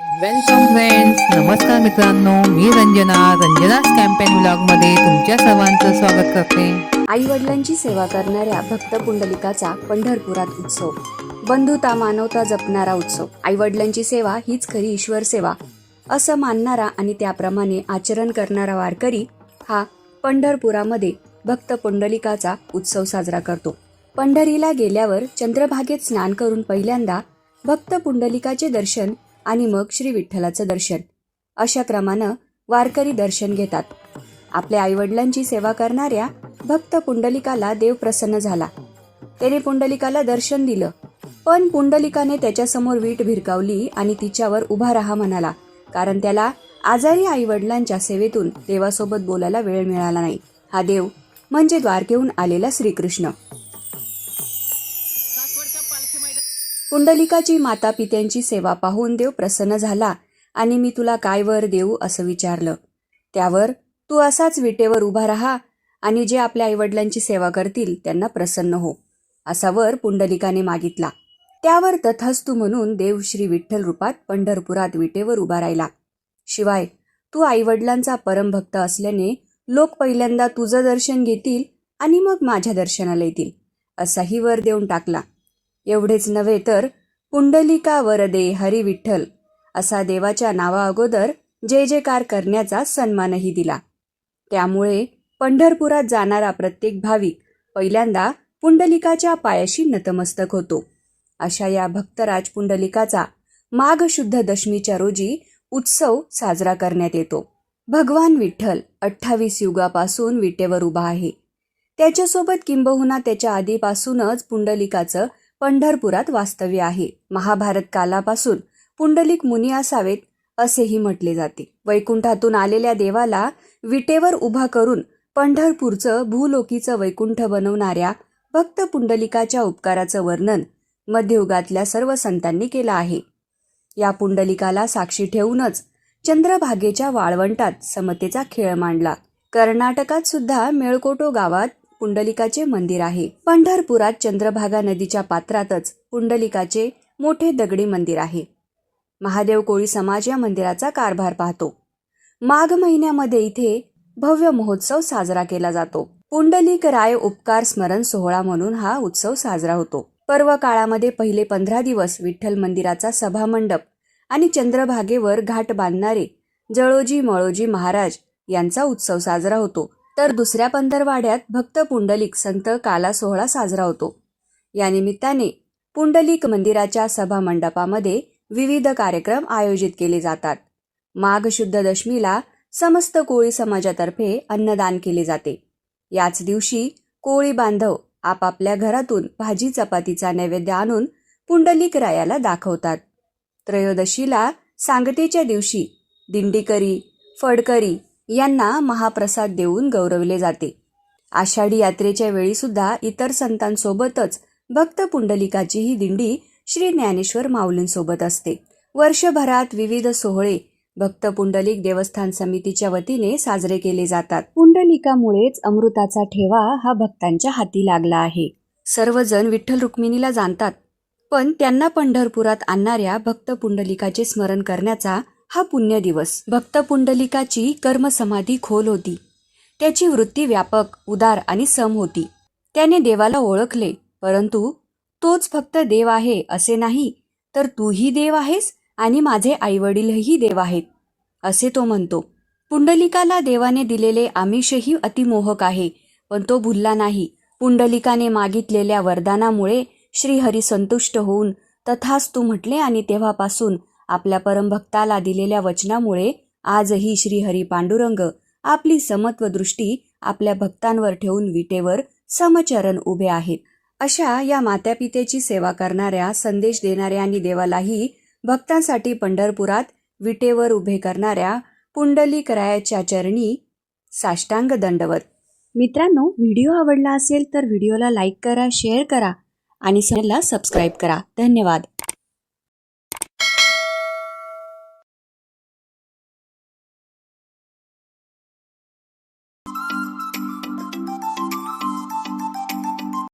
Welcome friends नमस्कार मित्रांनो मी रंजना. रंजनाच कॅम्पेन मध्ये तुमच्या सर्वांचं स्वागत करते. आई वडिलांची सेवा करणाऱ्या भक्त पुंडलिकाचा पंढरपुरात उत्सव. बंधुता मानवता जपणारा उत्सव. आई वडिलांची सेवा हीच खरी ईश्वर सेवा. असं मानणारा आणि त्याप्रमाणे आचरण करणारा वारकरी हा पंढरपुरामध्ये भक्त पुंडलिकाचा उत्सव साजरा करतो. पंढरीला गेल्यावर चंद्रभागेत स्नान करून पहिल्यांदा भक्त पुंडलिकाचे दर्शन आणि मग श्री विठ्ठलाचं दर्शन. अशा क्रमानं वारकरी दर्शन घेतात. आपल्या आईवडिलांची सेवा करणाऱ्या भक्त पुंडलिकाला देव प्रसन्न झाला. त्याने पुंडलिकाला दर्शन दिलं. पण पुंडलिकाने त्याच्यासमोर वीट भिरकावली आणि तिच्यावर उभा राहा म्हणाला कारण त्याला आजारी आईवडिलांच्या सेवेतून देवासोबत बोलायला वेळ मिळाला नाही. हा देव म्हणजे द्वारकेहून आलेला श्रीकृष्ण. पुंडलिकाची माता पित्यांची सेवा पाहून देव प्रसन्न झाला आणि मी तुला काय वर देऊ असं विचारलं. त्यावर तू असाच विटेवर उभा राहा आणि जे आपल्या आईवडिलांची सेवा करतील त्यांना प्रसन्न हो असा वर पुंडलिकाने मागितला. त्यावर तथास्तू म्हणून देव श्री विठ्ठल रूपात पंढरपुरात विटेवर उभा राहिला. शिवाय तू आईवडिलांचा परमभक्त असल्याने लोक पहिल्यांदा तुझं दर्शन घेतील आणि मग माझ्या दर्शनाला येतील असाही वर देऊन टाकला. एवढेच नव्हे तर पुंडलिका वरदे हरी विठ्ठल असा देवाच्या नावा अगोदर जय जयकार करण्याचा सन्मानही दिला. त्यामुळे पंढरपुरात जाणारा प्रत्येक भाविक पहिल्यांदा पुंडलिकाच्या पायाशी नतमस्तक होतो. अशा या भक्तराज पुंडलिकाचा माघ शुद्ध दशमीच्या रोजी उत्सव साजरा करण्यात येतो. भगवान विठ्ठल अठ्ठावीस युगापासून विटेवर उभा आहे. त्याच्यासोबत किंबहुना त्याच्या आधीपासूनच पुंडलिकाचं पंढरपुरात वास्तव्य आहे. महाभारत कालापासून पुंडलिक मुनी असावेत असेही म्हटले जाते. वैकुंठातून आलेल्या देवाला विटेवर उभा करून पंढरपूरचं भूलोकीचं वैकुंठ बनवणाऱ्या भक्त पुंडलिकाच्या उपकाराचं वर्णन मध्ययुगातल्या सर्व संतांनी केलं आहे. या पुंडलिकाला साक्षी ठेवूनच चंद्रभागेच्या वाळवंटात समतेचा खेळ मांडला. कर्नाटकात सुद्धा मेळकोटो गावात पुंडलिकाचे मंदिर आहे. पंढरपुरात चंद्रभागा नदीच्या पात्रातच पुंडलिकाचे मोठे दगडी मंदिर आहे. महादेव कोळी समाज या मंदिराचा कारभार पाहतो. माघ महिन्यामध्ये इथे भव्य महोत्सव साजरा केला जातो. पुंडलिक राय उपकार स्मरण सोहळा म्हणून हा उत्सव साजरा होतो. पर्व काळामध्ये पहिले पंधरा दिवस विठ्ठल मंदिराचा सभामंडप आणि चंद्रभागेवर घाट बांधणारे जळोजी मळोजी महाराज यांचा उत्सव साजरा होतो. तर दुसऱ्या पंधरवाड्यात भक्त पुंडलिक संत काला सोहळा साजरा होतो. या निमित्ताने पुंडलिक मंदिराच्या सभा मंडपामध्ये विविध कार्यक्रम आयोजित केले जातात. माघ शुद्ध दशमीला समस्त कोळी समाजातर्फे अन्नदान केले जाते. याच दिवशी कोळी बांधव आपापल्या घरातून भाजी चपातीचा नैवेद्य आणून पुंडलिक रायाला दाखवतात. त्रयोदशीला सांगतेच्या दिवशी दिंडीकरी फडकरी यांना महाप्रसाद देऊन गौरवले जाते. आषाढी यात्रेच्या वेळी सुद्धा इतर संतांसोबतच भक्त पुंडलिकाची ही दिंडी श्री ज्ञानेश्वर माऊलींसोबत असते. वर्षभरात विविध सोहळे भक्त पुंडलिक देवस्थान समितीच्या वतीने साजरे केले जातात. पुंडलिकामुळेच अमृताचा ठेवा हा भक्तांच्या हाती लागला आहे. सर्वजण विठ्ठल रुक्मिणीला जाणतात. पण त्यांना पंढरपुरात आणणाऱ्या भक्त पुंडलिकाचे स्मरण करण्याचा हा पुण्य दिवस भक्त पुंडलिकाची कर्मसमाधी खोल होती. त्याची वृत्ती व्यापक उदार आणि सम होती. त्याने देवाला ओळखले परंतु तोच फक्त देव आहे असे नाही तर तूही देव आहेस आणि माझे आईवडीलही देव आहेत असे तो म्हणतो. पुंडलिकाला देवाने दिलेले आमिषही अतिमोहक आहे पण तो भुलला नाही. पुंडलिकाने मागितलेल्या वरदानामुळे श्रीहरी संतुष्ट होऊन तथास्तू म्हटले आणि तेव्हापासून आपल्या परमभक्ताला दिलेल्या वचनामुळे आजही श्रीहरी पांडुरंग आपली समत्व दृष्टी आपल्या भक्तांवर ठेवून विटेवर समचरण उभे आहेत. अशा या मात्यापितेची सेवा करणाऱ्या संदेश देणाऱ्या आणि देवालाही भक्तांसाठी पंढरपुरात विटेवर उभे करणाऱ्या पुंडलिक रायाच्या चरणी साष्टांग दंडवत. मित्रांनो व्हिडिओ आवडला असेल तर व्हिडिओला लाईक करा शेअर करा आणि चॅनलला सबस्क्राईब करा. धन्यवाद.